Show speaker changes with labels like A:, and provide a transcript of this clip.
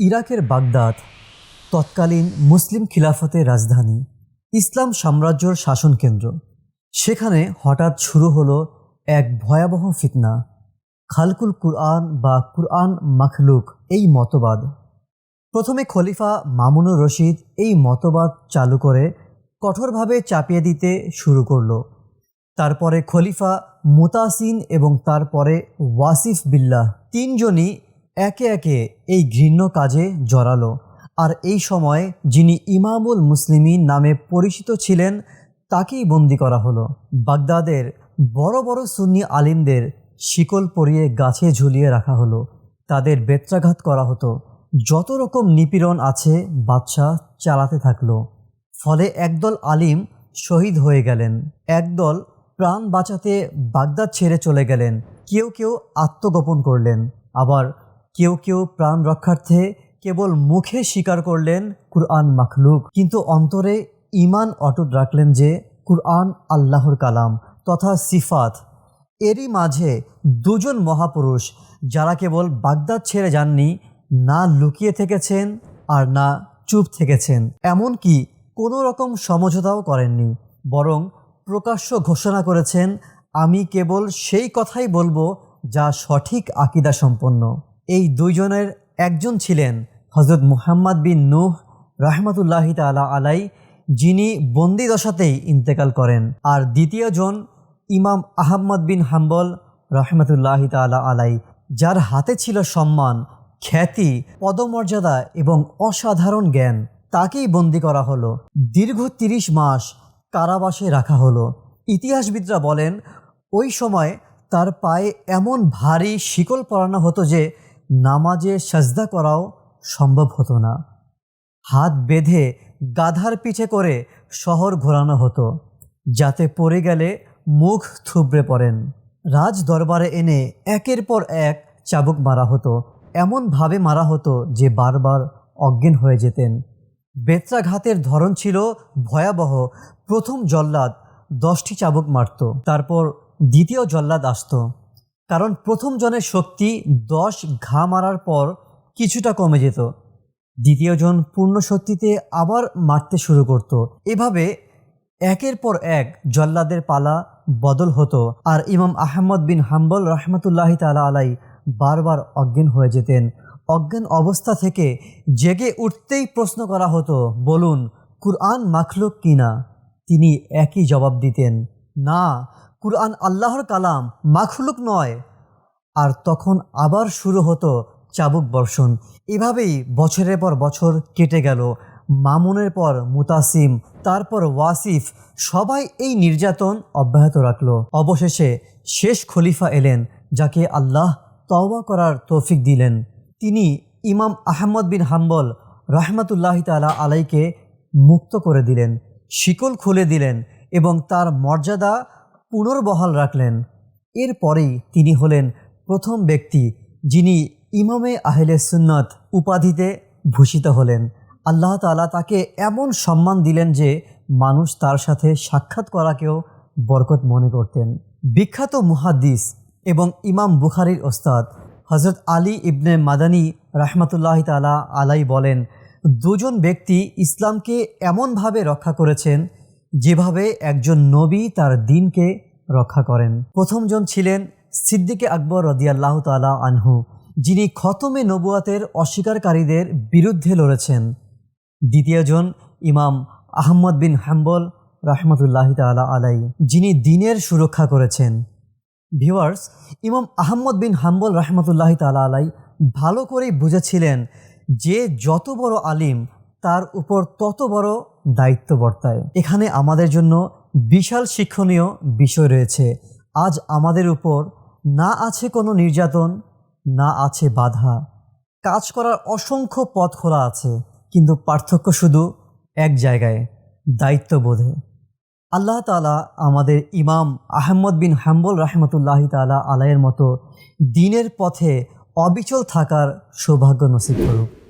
A: ইরাকের বাগদাদ, তৎকালীন মুসলিম খিলাফতের রাজধানী, ইসলাম সাম্রাজ্যর শাসনকেন্দ্র। সেখানে হঠাৎ শুরু হলো এক ভয়াবহ ফিতনা। খালকুল কুরআন বা কুরআন মাখলুক এই মতবাদ। প্রথমে খলিফা মামুনুর রশিদ এই মতবাদ চালু করে কঠোরভাবে চাপিয়ে দিতে শুরু করল। তারপরে খলিফা মুতাসিন এবং তারপরে ওয়াসিফ বিল্লাহ তিনজনই একে একে এই ঘৃণ্য কাজে জড়ালো। আর এই সময় যিনি ইমামুল মুসলিমিন নামে পরিচিত ছিলেন, তাকেই বন্দি করা হলো। বাগদাদের বড় বড় সুন্নি আলিমদের শিকল পরিয়ে গাছে ঝুলিয়ে রাখা হলো। তাদের বেত্রাঘাত করা হতো। যত রকম নিপীড়ন আছে, বাদশাহ চালাতে থাকল। ফলে একদল আলিম শহীদ হয়ে গেলেন। একদল প্রাণ বাঁচাতে বাগদাদ ছেড়ে চলে গেলেন। কেউ কেউ আত্মগোপন করলেন। আবার কেউ কেউ প্রাণ রক্ষার্থে কেবল মুখে স্বীকার করলেন কুরআন মাখলুক। কিন্তু অন্তরে ইমান অটুট রাখলেন যে কুরআন আল্লাহর কালাম তথা সিফাত। এরই মাঝে দুজন মহাপুরুষ যারা কেবল বাগদাদ ছেড়ে যাননি, না লুকিয়ে থেকেছেন আর না চুপ থেকেছেন, এমনকি কোনো রকম সমঝোতাও করেননি, বরং প্রকাশ্য ঘোষণা করেছেন, আমি কেবল সেই কথাই বলব যা সঠিক আকিদা সম্পন্ন এই দুইজনের একজন ছিলেন হজরত মুহাম্মদ বিন নূহ রাহমাতুল্লাহি তালা আলাই যিনি বন্দি দশাতেই ইন্তেকাল করেন। আর দ্বিতীয়জন ইমাম আহম্মদ বিন হাম্বল রহমতুল্লাহি তালা আলাই যার হাতে ছিল সম্মান, খ্যাতি, পদমর্যাদা এবং অসাধারণ জ্ঞান। তাকেই বন্দি করা হলো। দীর্ঘ তিরিশ মাস কারাবাসে রাখা হলো। ইতিহাসবিদরা বলেন, ওই সময় তার পায়ে এমন ভারী শিকল পরানো হতো যে নামাজে সাজদা করাও সম্ভব হতো না। হাত বেঁধে গাধার পিঠে করে শহর ঘোরানো হতো, যাতে পড়ে গেলে মুখ থুবড়ে পড়েন। রাজ দরবারে এনে একের পর এক চাবুক মারা হতো। এমনভাবে মারা হতো যে বারবার অজ্ঞান হয়ে যেতেন। বেত্রাঘাতের ধরন ছিল ভয়াবহ। প্রথম জল্লাদ দশটি চাবুক মারত, তারপর দ্বিতীয় জল্লাদ আসত। কারণ প্রথম জনের শক্তি দশ ঘা মারার পর কিছুটা কমে যেত। দ্বিতীয়জন পূর্ণ শক্তিতে আবার মারতে শুরু করত। এভাবে একের পর এক জল্লাদের পালা বদল হতো আর ইমাম আহমদ বিন হাম্বল রহমতুল্লাহ তালা আলাই বারবার অজ্ঞান হয়ে যেতেন। অজ্ঞান অবস্থা থেকে জেগে উঠতেই প্রশ্ন করা হতো, বলুন, কুরআন মাখলুক কিনা? তিনি একই জবাব দিতেন, না কুরআন আল্লাহর কালাম মাখলুক নয়। আর তখন আবার শুরু হতো চাবুক বর্ষণ। এভাবেই বছরের পর বছর কেটে গেল। মামুনের পর মুতাসিম, তারপর ওয়াসিফ, সবাই এই নির্যাতন অব্যাহত রাখল। অবশেষে শেষ খলিফা এলেন, যাকে আল্লাহ তওবা করার তৌফিক দিলেন। তিনি ইমাম আহমদ বিন হাম্বল রহমতুল্লাহ তালা আলাইকে মুক্ত করে দিলেন, শিকল খুলে দিলেন এবং তার মর্যাদা পুনর্বহাল রাখলেন। এরপরেই তিনি হলেন প্রথম ব্যক্তি যিনি ইমামে আহলে সুন্নত উপাধিতে ভূষিত হলেন। আল্লাহ তালা তাকে এমন সম্মান দিলেন যে মানুষ তার সাথে সাক্ষাৎ করাকেও বরকত মনে করতেন। বিখ্যাত মুহাদ্দিস এবং ইমাম বুখারির ওস্তাদ হজরত আলী ইবনে মাদানী রাহমাতুল্লাহ তালা আলাই বলেন, দুজন ব্যক্তি ইসলামকে এমনভাবে রক্ষা করেছেন যেভাবে একজন নবী তার দিনকে রক্ষা করেন। প্রথমজন ছিলেন সিদ্দিকে আকবর রদিয়াল্লাহ তালা আনহু, যিনি খতমে নবুয়াতের অস্বীকারীদের বিরুদ্ধে লড়েছেন। দ্বিতীয়জন ইমাম আহম্মদ বিন হাম্বল রহমতুল্লাহ তালা আলাই যিনি দিনের সুরক্ষা করেছেন। ভিওয়ার্স ইমাম আহম্মদ বিন হাম্বল রহমতুল্লাহ তালা আলাই ভালো করেই বুঝেছিলেন যে যত বড় আলিম, তার উপর তত বড় দায়িত্ব বর্তায়। এখানে আমাদের জন্য বিশাল শিক্ষণীয় বিষয় রয়েছে। আজ আমাদের উপর না আছে কোনো নির্যাতন, না আছে বাধা। কাজ করার অসংখ্য পথ খোলা আছে, কিন্তু পার্থক্য শুধু এক জায়গায়, দায়িত্ববোধে। আল্লাহ তালা আমাদের ইমাম আহমদ বিন হাম্বল রহমতুল্লাহ তালা আলাইয়ের মতো দিনের পথে অবিচল থাকার সৌভাগ্য নসিব করুক।